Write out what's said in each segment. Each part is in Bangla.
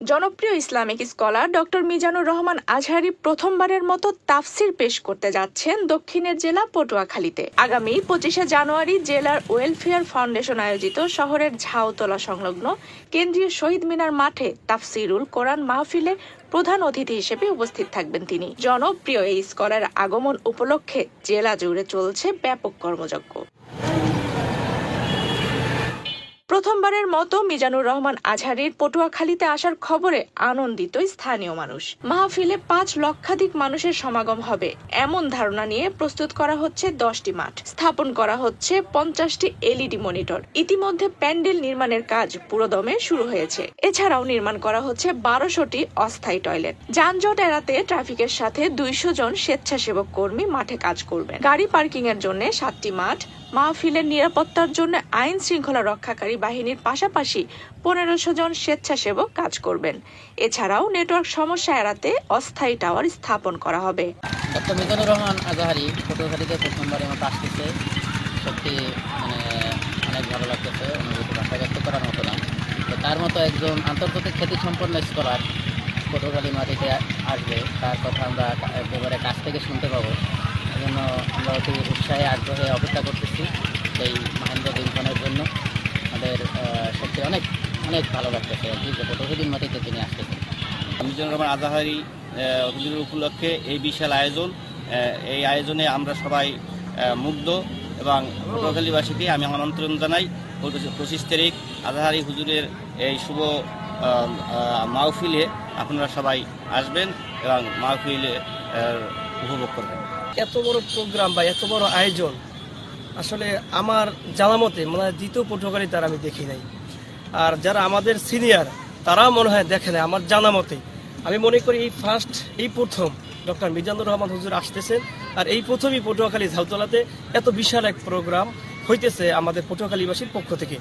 জনপ্রিয় Islamic scholar doctor Mizanur Rahman Azhari প্রথমবারের মতো তাফসির পেশ করতে যাচ্ছেন দক্ষিণের জেলা পটুয়াখালীতে। আগামী পঁচিশে জানুয়ারি জেলার ওয়েলফেয়ার ফাউন্ডেশন আয়োজিত শহরের ঝাউতলা সংলগ্ন কেন্দ্রীয় শহীদ মিনার মাঠে তাফসিরুল কোরআন মাহফিলে প্রধান অতিথি হিসেবে উপস্থিত থাকবেন তিনি। জনপ্রিয় এই স্কলার আগমন উপলক্ষে জেলা জুড়ে চলছে ব্যাপক কর্মযজ্ঞ। প্রথমবারের মতো মিজানুর রহমান আজহারির পটুয়াখালীতে আসার খবরে আনন্দিত স্থানীয় মানুষ। মাহফিলে পাঁচ লক্ষাধিক মানুষের সমাগম হবে। এমন ধারণা নিয়ে প্রস্তুত করা হচ্ছে দশটি মাঠ। স্থাপন করা হচ্ছে পঞ্চাশটি এলইডি মনিটর। ইতিমধ্যে প্যান্ডেল নির্মাণের কাজ পুরোদমে শুরু হয়েছে। এছাড়াও নির্মাণ করা হচ্ছে বারোশোটি অস্থায়ী টয়লেট। যানজট এড়াতে ট্রাফিকের সাথে দুইশো জন স্বেচ্ছাসেবক কর্মী মাঠে কাজ করবেন। গাড়ি পার্কিং এর জন্য সাতটি মাঠ। মাহফিলের নিরাপত্তার জন্য আইন শৃঙ্খলা রক্ষাকারী বাহিনীর পাশাপাশি পনেরোশো জন স্বেচ্ছাসেবক কাজ করবেন। এছাড়াও নেটওয়ার্ক সমস্যা এড়াতে অস্থায়ী টাওয়ার স্থাপন করা হবে। ডক্টর মিজানুর রহমান আজাহারি পটুয়াখালীতে প্রথমবারের মতো আসতেছে। সত্যি মানে অনেক ভালো লাগতেছে, অনুভূতি ভাষা ব্যক্ত করার মতো না। তার মতো একজন আন্তর্জাতিক খ্যাতি সম্পন্ন স্কলার পটুয়াখালী মাটিতে আসবে, তার কথা আমরা একেবারে কাছ থেকে শুনতে পাবো। এজন্য আমরা অতি উৎসাহে, আগ্রহে অপেক্ষা করতেছি সেই মহেন্দ্র দিনক্ষণের জন্য। আমাদের সত্যি অনেক অনেক ভালো লাগতেছে আর কি যে পটুয়াখালীর মাটিতে তিনি আসতেছেন মিজানুর রহমান আজাহারি হুজুরের উপলক্ষে এই বিশাল আয়োজন এই আয়োজনে আমরা সবাই মুগ্ধ এবং পটুয়াখালীবাসীকে আমি আমন্ত্রণ জানাই। পঁচিশ তারিখ আজাহারি হুজুরের এই শুভ মাহফিলে আপনারা সবাই আসবেন এবং মাহফিলে উপভোগ করবেন। এত বড় প্রোগ্রাম বা এত বড় আয়োজন আসলে আমার জানা মতে মানে দ্বিতীয় পটুয়াখালী তার আমি দেখি নাই। আর যারা আমাদের সিনিয়র তারাও মনে হয় দেখে নাই, আমার জানা মতে। আমি মনে করি এই ফার্স্ট এই প্রথম ডক্টর মিজানুর রহমান হুজুর আসতেছেন, আর এই প্রথমই পটুয়াখালী ঝাউতলাতে এত বিশাল এক প্রোগ্রাম হইতেছে আমাদের পটুয়াখালীবাসীর পক্ষ থেকে।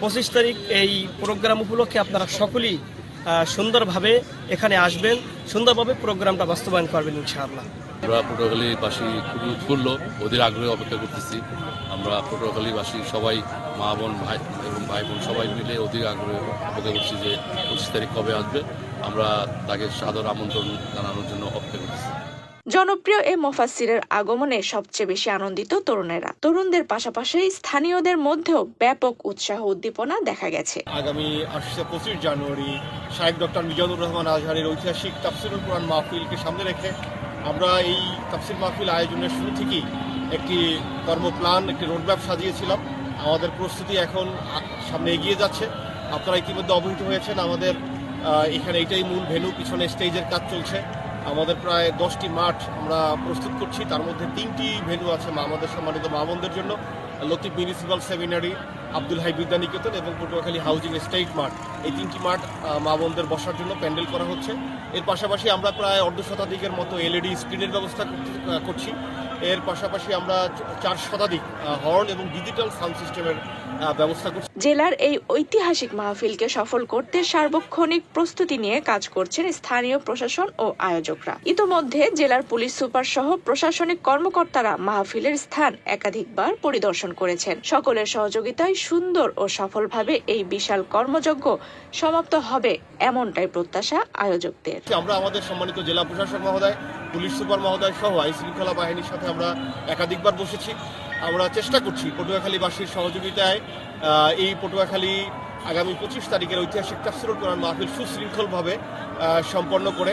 পঁচিশ তারিখ এই প্রোগ্রাম উপলক্ষে আপনারা সকলেই সুন্দরভাবে এখানে আসবেন, সুন্দরভাবে প্রোগ্রামটা বাস্তবায়ন করবেন ইনশাআল্লাহ। আমরা পটুয়াখালীবাসী খুবই উৎফুল্ল, ওদের আগ্রহে অপেক্ষা করতেছি। আমরা পটুয়াখালীবাসী সবাই, মা, বোন, ভাই এবং ভাই বোন সবাই মিলে অধিক আগ্রহে অপেক্ষা করছি যে পঁচিশ তারিখ কবে আসবে। আমরা তাকে সাদর আমন্ত্রণ জানানোর জন্য অপেক্ষা করতেছি। জনপ্রিয় এ মোফাসিরের আগমনে সবচেয়ে বেশি আনন্দিত তরুণেরা। তরুণদের পাশাপাশি স্থানীয়দের মধ্যেও ব্যাপক উৎসাহ উদ্দীপনা দেখা গেছে। আগামী আসছে পঁচিশ জানুয়ারি শাহেক ডক্টর মিজানুর রহমান আজহারের ঐতিহাসিক তাফসিরুল কোরআন মাহফিলকে সামনে রেখে আমরা এই তাফসির মাহফিল আয়োজনের শুরু থেকেই একটি কর্মপ্ল্যান একটি রোডম্যাপ সাজিয়েছিলাম। আমাদের প্রস্তুতি এখন সামনে এগিয়ে যাচ্ছে। আপনারা ইতিমধ্যে অবহিত হয়েছেন আমাদের এখানে এটাই মূল ভেন্যু, পিছনে স্টেজের কাজ চলছে। আমাদের প্রায় দশটি মাঠ আমরা প্রস্তুত করছি। তার মধ্যে তিনটি ভেন্যু আছে আমাদের সম্মানিত মা বোনদের জন্য। লতিফ মিউনিসিপ্যাল সেমিনারি আব্দুল হাই বিদ্যানিকেতন এবং পটুয়াখালী হাউজিং স্টেট মাঠ। এই তিনটি মাঠ মা বোনদের বসার জন্য প্যান্ডেল করা হচ্ছে। এর পাশাপাশি আমরা প্রায় অর্ধ শতাধিকের মতো এলইডি স্ক্রিনের ব্যবস্থা করছি। এর পাশাপাশি আমরা চার শতাধিক হর্ন এবং ডিজিটাল সাউন্ড সিস্টেমের ব্যবস্থা করছি। জেলার এই ঐতিহাসিক মাহফিলকে সফল করতে সার্বক্ষণিক প্রস্তুতি নিয়ে কাজ করছেন স্থানীয় প্রশাসন ও আয়োজকরা। ইতোমধ্যে জেলার পুলিশ সুপার সহ প্রশাসনিক কর্মকর্তারা মাহফিলের স্থান একাধিকবার পরিদর্শন করেছেন। সকলের সহযোগিতায় সুন্দর ও সফলভাবে এই বিশাল কর্মযজ্ঞ সমাপ্ত হবে এমনটাই প্রত্যাশা আয়োজকদের। আমরা আমাদের সম্মানিত জেলা প্রশাসক মহোদয়, পুলিশ সুপার মহোদয় সহ আইন শৃঙ্খলা বাহিনীর সাথে আমরা একাধিকবার বসেছি। আমরা চেষ্টা করছি পটুয়াখালীবাসীর সহযোগিতায় এই পটুয়াখালী আগামী পঁচিশ তারিখের ঐতিহাসিক তাফসিরুল কোরআন মাহফিল সুশৃঙ্খলভাবে সম্পন্ন করে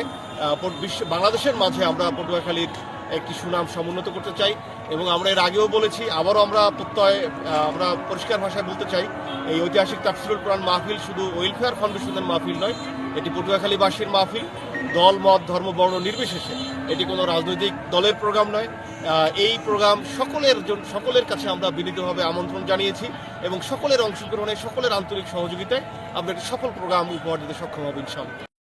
বিশ্ব বাংলাদেশের মাঝে আমরা পটুয়াখালীর একটি সুনাম সমুন্নত করতে চাই এবং আমরা এর আগেও বলেছি, আবারও আমরা প্রত্যয় আমরা পরিষ্কার ভাষায় বলতে চাই, এই ঐতিহাসিক তাফসিরুল কোরআন মাহফিল শুধু ওয়েলফেয়ার ফাউন্ডেশনের মাহফিল নয়, এটি পটুয়াখালীবাসীর মাহফিল, দল, মত, ধর্ম, বর্ণ নির্বিশেষে। এটি কোনো রাজনৈতিক দলের প্রোগ্রাম নয় এই প্রোগ্রাম সকলের জন- সকলের কাছে আমরা বিনীতভাবে আমন্ত্রণ জানিয়েছি এবং সকলের অংশগ্রহণে, সকলের আন্তরিক সহযোগিতায় আমরা একটি সফল প্রোগ্রাম উপহার দিতে সক্ষম হব ইনশাআল্লাহ।